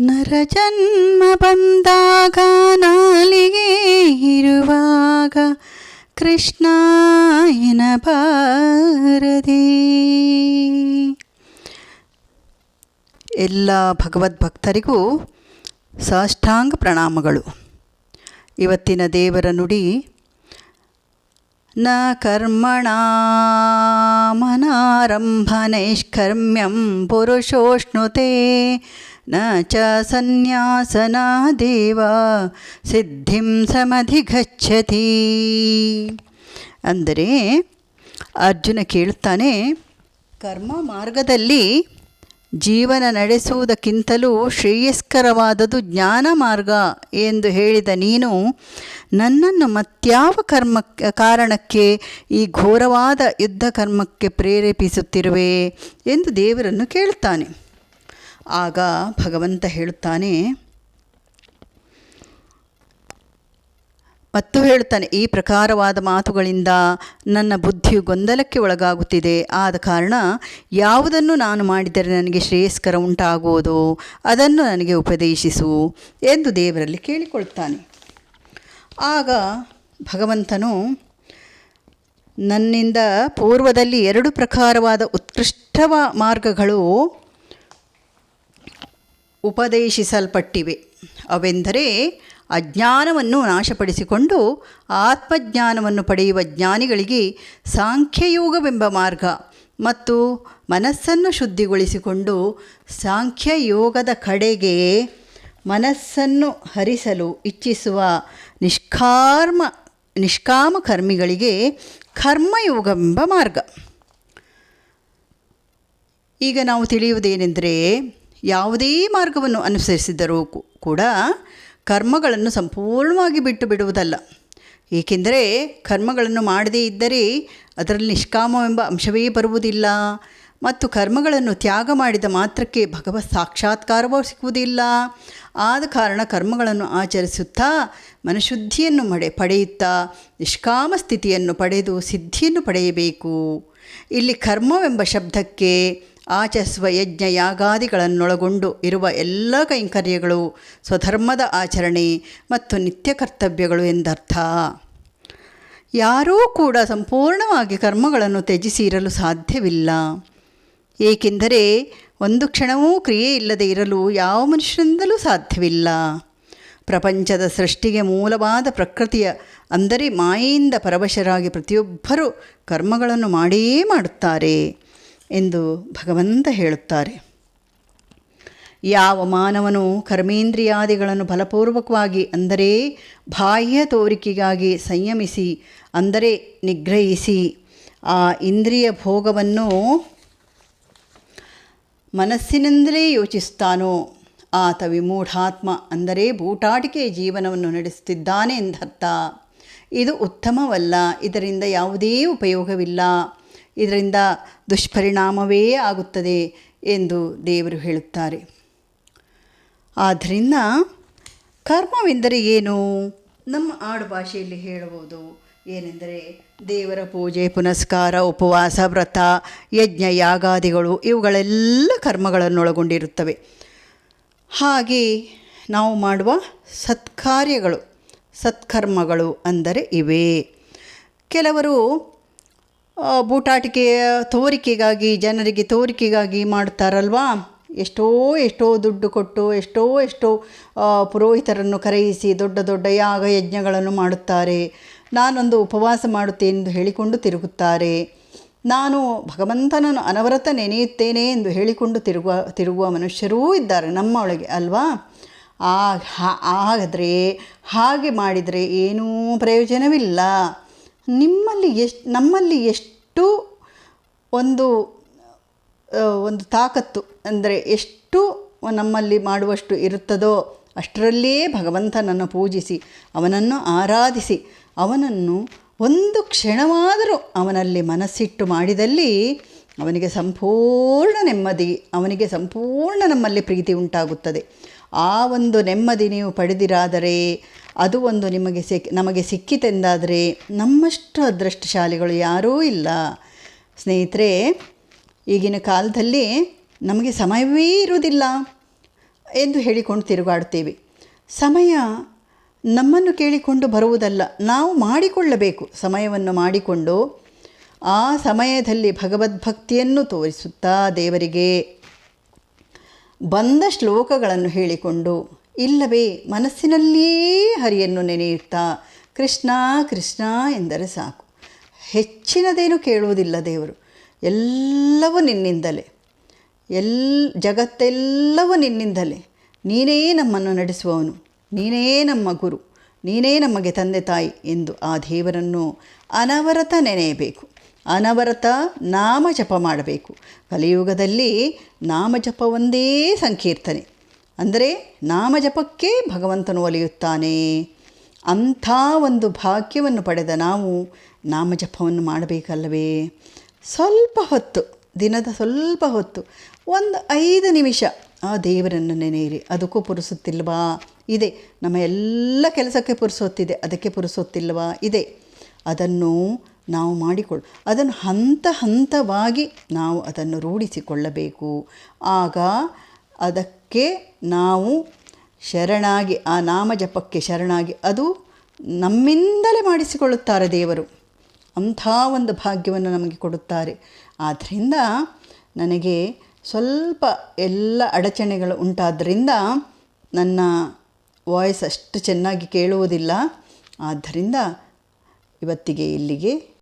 ನರಜನ್ಮ ಬಂದಾಗ ನಾಲಿಗೆ ಇರುವಾಗ ಕೃಷ್ಣ ಎನಬಾರದೆ ಎಲ್ಲ ಭಗವದ್ಭಕ್ತರಿಗೂ ಸಾಷ್ಟಾಂಗ ಪ್ರಣಾಮಗಳು. ಇವತ್ತಿನ ದೇವರ ನುಡಿ, ನ ಕರ್ಮಣ ಮನಾರಂಭ ನೈಷ್ಕರ್ಮ್ಯಂ ಪುರುಷೋಷ್ಣುತೆ ನ ಚ सन्न्यासनादेव ಸಿದ್ಧಿಂ ಸಮಧಿಗಚ್ಚತಿ ಅಂದರೆ ಅರ್ಜುನ ಕೇಳ್ತಾನೆ, ಕರ್ಮ ಮಾರ್ಗದಲ್ಲಿ ಜೀವನ ನಡೆಸುವುದಕ್ಕಿಂತಲೂ ಶ್ರೇಯಸ್ಕರವಾದದು ಜ್ಞಾನ ಮಾರ್ಗ ಎಂದು ಹೇಳಿದ ನೀನು, ನನ್ನನ್ನು ಮತ್ಯಾವ ಕರ್ಮ, ಕಾರಣಕ್ಕೆ ಈ ಘೋರವಾದ ಯುದ್ಧ ಕರ್ಮಕ್ಕೆ ಪ್ರೇರೇಪಿಸುತ್ತಿರುವೆ ಎಂದು ದೇವರನ್ನು ಕೇಳುತ್ತಾನೆ ಆಗ ಭಗವಂತ ಹೇಳುತ್ತಾನೆ, ಮತ್ತು ಹೇಳ್ತಾನೆ ಈ ಪ್ರಕಾರವಾದ ಮಾತುಗಳಿಂದ ನನ್ನ ಬುದ್ಧಿಯು ಗೊಂದಲಕ್ಕೆ ಒಳಗಾಗುತ್ತಿದೆ. ಆದ ಕಾರಣ ಯಾವುದನ್ನು ನಾನು ಮಾಡಿದರೆ ನನಗೆ ಶ್ರೇಯಸ್ಕರ ಉಂಟಾಗುವುದು, ಅದನ್ನು ನನಗೆ ಉಪದೇಶಿಸು ಎಂದು ದೇವರಲ್ಲಿ ಕೇಳಿಕೊಳ್ತಾನೆ ಆಗ ಭಗವಂತನು ನನ್ನಿಂದ ಪೂರ್ವದಲ್ಲಿ ಎರಡು ಪ್ರಕಾರವಾದ ಉತ್ಕೃಷ್ಟವ ಮಾರ್ಗಗಳು ಉಪದೇಶಿಸಲ್ಪಟ್ಟಿವೆ. ಅವೆಂದರೆ ಅಜ್ಞಾನವನ್ನು ನಾಶಪಡಿಸಿಕೊಂಡು ಆತ್ಮಜ್ಞಾನವನ್ನು ಪಡೆಯುವ ಜ್ಞಾನಿಗಳಿಗೆ ಸಾಂಖ್ಯಯೋಗವೆಂಬ ಮಾರ್ಗ ಮತ್ತು ಮನಸ್ಸನ್ನು ಶುದ್ಧಿಗೊಳಿಸಿಕೊಂಡು ಸಾಂಖ್ಯಯೋಗದ ಕಡೆಗೆ ಮನಸ್ಸನ್ನು ಹರಿಸಲು ಇಚ್ಛಿಸುವ ನಿಷ್ಕಾರ್ಮ, ನಿಷ್ಕಾಮ ಕರ್ಮಿಗಳಿಗೆ ಕರ್ಮಯೋಗವೆಂಬ ಮಾರ್ಗ. ಈಗ ನಾವು ತಿಳಿಯುವುದೇನೆಂದರೆ ಯಾವುದೇ ಮಾರ್ಗವನ್ನು ಅನುಸರಿಸಿದರೂ ಕೂಡ ಕರ್ಮಗಳನ್ನು ಸಂಪೂರ್ಣವಾಗಿ ಬಿಟ್ಟು ಬಿಡುವುದಲ್ಲ. ಏಕೆಂದರೆ ಕರ್ಮಗಳನ್ನು ಮಾಡದೇ ಇದ್ದರೆ ಅದರಲ್ಲಿ ನಿಷ್ಕಾಮವೆಂಬ ಅಂಶವೇ ಬರುವುದಿಲ್ಲ. ಮತ್ತು ಕರ್ಮಗಳನ್ನು ತ್ಯಾಗ ಮಾಡಿದ ಮಾತ್ರಕ್ಕೆ ಭಗವತ್ ಸಾಕ್ಷಾತ್ಕಾರವೂ ಸಿಗುವುದಿಲ್ಲ. ಆದ ಕಾರಣ ಕರ್ಮಗಳನ್ನು ಆಚರಿಸುತ್ತಾ ಮನಶುದ್ಧಿಯನ್ನು ಮಡೆ ಪಡೆಯುತ್ತಾ ನಿಷ್ಕಾಮ ಸ್ಥಿತಿಯನ್ನು ಪಡೆದು ಸಿದ್ಧಿಯನ್ನು ಪಡೆಯಬೇಕು. ಇಲ್ಲಿ ಕರ್ಮವೆಂಬ ಶಬ್ದಕ್ಕೆ ಆಚರಿಸುವ ಯಜ್ಞ ಯಾಗಾದಿಗಳನ್ನೊಳಗೊಂಡು ಇರುವ ಎಲ್ಲ ಕೈಂಕರ್ಯಗಳು ಸ್ವಧರ್ಮದ ಆಚರಣೆ ಮತ್ತು ನಿತ್ಯ ಕರ್ತವ್ಯಗಳು ಎಂದರ್ಥ. ಯಾರೂ ಕೂಡ ಸಂಪೂರ್ಣವಾಗಿ ಕರ್ಮಗಳನ್ನು ತ್ಯಜಿಸಿ ಇರಲು ಸಾಧ್ಯವಿಲ್ಲ. ಏಕೆಂದರೆ ಒಂದು ಕ್ಷಣವೂ ಕ್ರಿಯೆ ಇಲ್ಲದೆ ಇರಲು ಯಾವ ಮನುಷ್ಯರಿಂದಲೂ ಸಾಧ್ಯವಿಲ್ಲ. ಪ್ರಪಂಚದ ಸೃಷ್ಟಿಗೆ ಮೂಲವಾದ ಪ್ರಕೃತಿಯ ಅಂದರೆ ಮಾಯೆಯಿಂದ ಪರವಶರಾಗಿ ಪ್ರತಿಯೊಬ್ಬರೂ ಕರ್ಮಗಳನ್ನು ಮಾಡೇ ಮಾಡುತ್ತಾರೆ. ಎಂದು ಭಗವಂತ ಹೇಳುತ್ತಾರೆ. ಯಾವ ಮಾನವನು ಕರ್ಮೇಂದ್ರಿಯಾದಿಗಳನ್ನು ಬಲಪೂರ್ವಕವಾಗಿ ಅಂದರೆ ಬಾಹ್ಯ ತೋರಿಕೆಗಾಗಿ ಸಂಯಮಿಸಿ, ಅಂದರೆ ನಿಗ್ರಹಿಸಿ, ಆ ಇಂದ್ರಿಯ ಭೋಗವನ್ನು ಮನಸ್ಸಿನಿಂದಲೇ ಯೋಚಿಸ್ತಾನೋ, ಆತ ವಿಮೂಢಾತ್ಮ ಅಂದರೆ ಬೂಟಾಟಿಕೆ ಜೀವನವನ್ನು ನಡೆಸುತ್ತಿದ್ದಾನೆ ಎಂದರ್ಥ. ಇದು ಉತ್ತಮವಲ್ಲ, ಇದರಿಂದ ಯಾವುದೇ ಉಪಯೋಗವಿಲ್ಲ. ಇದರಿಂದ ದುಷ್ಪರಿಣಾಮವೇ ಆಗುತ್ತದೆ ಎಂದು ದೇವರು ಹೇಳುತ್ತಾರೆ. ಆದ್ದರಿಂದ ಕರ್ಮವೆಂದರೆ ಏನು? ನಮ್ಮ ಆಡು ಭಾಷೆಯಲ್ಲಿ ಹೇಳಬಹುದು, ಏನೆಂದರೆ ದೇವರ ಪೂಜೆ, ಪುನಸ್ಕಾರ, ಉಪವಾಸ, ವ್ರತ, ಯಜ್ಞ, ಯಾಗಾದಿಗಳು, ಇವುಗಳೆಲ್ಲ ಕರ್ಮಗಳನ್ನೊಳಗೊಂಡಿರುತ್ತವೆ. ಹಾಗೆ ನಾವು ಮಾಡುವ ಸತ್ಕಾರ್ಯಗಳು, ಸತ್ಕರ್ಮಗಳು ಅಂದರೆ ಇವೆ. ಕೆಲವರು ಬೂಟಾಟಿಕೆಯ ತೋರಿಕೆಗಾಗಿ, ಜನರಿಗೆ ತೋರಿಕೆಗಾಗಿ ಮಾಡ್ತಾರಲ್ವಾ? ಎಷ್ಟೋ ಎಷ್ಟೋ ದುಡ್ಡು ಕೊಟ್ಟು, ಎಷ್ಟೋ ಎಷ್ಟೋ ಪುರೋಹಿತರನ್ನು ಕರೆಯಿಸಿ ದೊಡ್ಡ ದೊಡ್ಡ ಯಾಗ ಯಜ್ಞಗಳನ್ನು ಮಾಡುತ್ತಾರೆ. ನಾನೊಂದು ಉಪವಾಸ ಮಾಡುತ್ತೇನೆ ಎಂದು ಹೇಳಿಕೊಂಡು ತಿರುಗುತ್ತಾರೆ. ನಾನು ಭಗವಂತನನ್ನು ಅನವರತ ನೆನೆಯುತ್ತೇನೆ ಎಂದು ಹೇಳಿಕೊಂಡು ತಿರುಗುವ ತಿರುಗುವ ಮನುಷ್ಯರೂ ಇದ್ದಾರೆ ನಮ್ಮ ಒಳಗೆ ಅಲ್ವಾ? ಆದರೆ ಹಾಗೆ ಮಾಡಿದರೆ ಏನೂ ಪ್ರಯೋಜನವಿಲ್ಲ. ನಿಮ್ಮಲ್ಲಿ ಎಷ್ಟು, ನಮ್ಮಲ್ಲಿ ಎಷ್ಟು ಒಂದು ಒಂದು ತಾಕತ್ತು, ಅಂದರೆ ಎಷ್ಟು ನಮ್ಮಲ್ಲಿ ಮಾಡುವಷ್ಟು ಇರುತ್ತದೋ ಅಷ್ಟರಲ್ಲೇ ಭಗವಂತನನ್ನು ಪೂಜಿಸಿ, ಅವನನ್ನು ಆರಾಧಿಸಿ, ಅವನನ್ನು ಒಂದು ಕ್ಷಣವಾದರೂ ಅವನಲ್ಲಿ ಮನಸ್ಸಿಟ್ಟು ಮಾಡಿದಲ್ಲಿ ಅವನಿಗೆ ಸಂಪೂರ್ಣ ನೆಮ್ಮದಿ, ಅವನಿಗೆ ಸಂಪೂರ್ಣ ನಮ್ಮಲ್ಲಿ ಪ್ರೀತಿ ಉಂಟಾಗುತ್ತದೆ. ಆ ಒಂದು ನೆಮ್ಮದಿ ನೀವು ಪಡೆದಿರಾದರೆ ಅದು ಒಂದು ನಿಮಗೆ ಸಿಕ್, ನಮಗೆ ಸಿಕ್ಕಿತೆಂದಾದರೆ ನಮ್ಮಷ್ಟು ಅದೃಷ್ಟಶಾಲಿಗಳು ಯಾರೂ ಇಲ್ಲ. ಸ್ನೇಹಿತರೆ, ಈಗಿನ ಕಾಲದಲ್ಲಿ ನಮಗೆ ಸಮಯವೇ ಇರುವುದಿಲ್ಲ ಎಂದು ಹೇಳಿಕೊಂಡು ತಿರುಗಾಡ್ತೇವೆ ಸಮಯ ನಮ್ಮನ್ನು ಕೇಳಿಕೊಂಡು ಬರುವುದಲ್ಲ, ನಾವು ಮಾಡಿಕೊಳ್ಳಬೇಕು ಸಮಯವನ್ನು ಮಾಡಿಕೊಂಡು ಆ ಸಮಯದಲ್ಲಿ ಭಗವದ್ಭಕ್ತಿಯನ್ನು ತೋರಿಸುತ್ತಾ ದೇವರಿಗೆ ಬಂದ ಶ್ಲೋಕಗಳನ್ನು ಹೇಳಿಕೊಂಡು ಇಲ್ಲವೇ, ಮನಸ್ಸಿನಲ್ಲಿಯೇ ಹರಿಯನ್ನು ನೆನೆಯುತ್ತಾ, ಕೃಷ್ಣ ಕೃಷ್ಣ ಎಂದರೆ ಸಾಕು. ಹೆಚ್ಚಿನದೇನು ಕೇಳುವುದಿಲ್ಲ ದೇವರು. ಎಲ್ಲವೂ ನಿನ್ನಿಂದಲೇ. ಎಲ್, ಜಗತ್ತೆಲ್ಲವೂ ನಿನ್ನಿಂದಲೇ. ನೀನೇ ನಮ್ಮನ್ನು ನಡೆಸುವವನು. ನೀನೇ ನಮ್ಮ ಗುರು. ನೀನೇ ನಮಗೆ ತಂದೆ ತಾಯಿ ಎಂದು ಆ ದೇವರನ್ನು ಅನವರತ ನೆನೆಯಬೇಕು. ಅನವರತ ನಾಮ ಜಪ ಮಾಡಬೇಕು. ಕಲಿಯುಗದಲ್ಲಿ ನಾಮ ಜಪ ಒಂದೇ ಸಂಕೀರ್ತನೆ. ಅಂದರೆ ನಾಮ ಜಪಕ್ಕೆ ಭಗವಂತನು ಒಲಿಯುತ್ತಾನೆ. ಅಂಥ ಒಂದು ಭಾಗ್ಯವನ್ನು ಪಡೆದ ನಾವು ನಾಮ ಜಪವನ್ನು ಮಾಡಬೇಕಲ್ಲವೇ? ಸ್ವಲ್ಪ ಹೊತ್ತು, ದಿನದ ಸ್ವಲ್ಪ ಹೊತ್ತು, ಒಂದು ಐದು ನಿಮಿಷ ಆ ದೇವರನ್ನು ನೆನೆಯಿರಿ. ಅದಕ್ಕೂ ಪುರುಸುತ್ತಿಲ್ವಾ? ಇದೆ. ನಮ್ಮ ಎಲ್ಲ ಕೆಲಸಕ್ಕೆ ಪುರುಸೊತ್ತಿದೆ. ಅದಕ್ಕೆ ಪುರುಸೊತ್ತಿಲ್ವಾ? ಇದೆ. ಅದನ್ನು ನಾವು ಮಾಡಿಕೊಳ್ಳು ಅದನ್ನು ಹಂತ ಹಂತವಾಗಿ ನಾವು ಅದನ್ನು ರೂಢಿಸಿಕೊಳ್ಳಬೇಕು. ಆಗ ಅದಕ್ಕೆ ನಾವು ಶರಣಾಗಿ, ಆ ನಾಮ ಜಪಕ್ಕೆ ಶರಣಾಗಿ ಅದು ನಮ್ಮಿಂದಲೇ ಮಾಡಿಸಿಕೊಳ್ಳುತ್ತಾರೆ ದೇವರು. ಅಂಥ ಒಂದು ಭಾಗ್ಯವನ್ನು ನಮಗೆ ಕೊಡುತ್ತಾರೆ. ಆದ್ದರಿಂದ ನನಗೆ ಸ್ವಲ್ಪ ಎಲ್ಲ ಅಡಚಣೆಗಳು ಉಂಟಾದ್ದರಿಂದ ನನ್ನ ವಾಯ್ಸ್ ಅಷ್ಟು ಚೆನ್ನಾಗಿ ಕೇಳುವುದಿಲ್ಲ. ಆದ್ದರಿಂದ ಇವತ್ತಿಗೆ ಇಲ್ಲಿಗೆ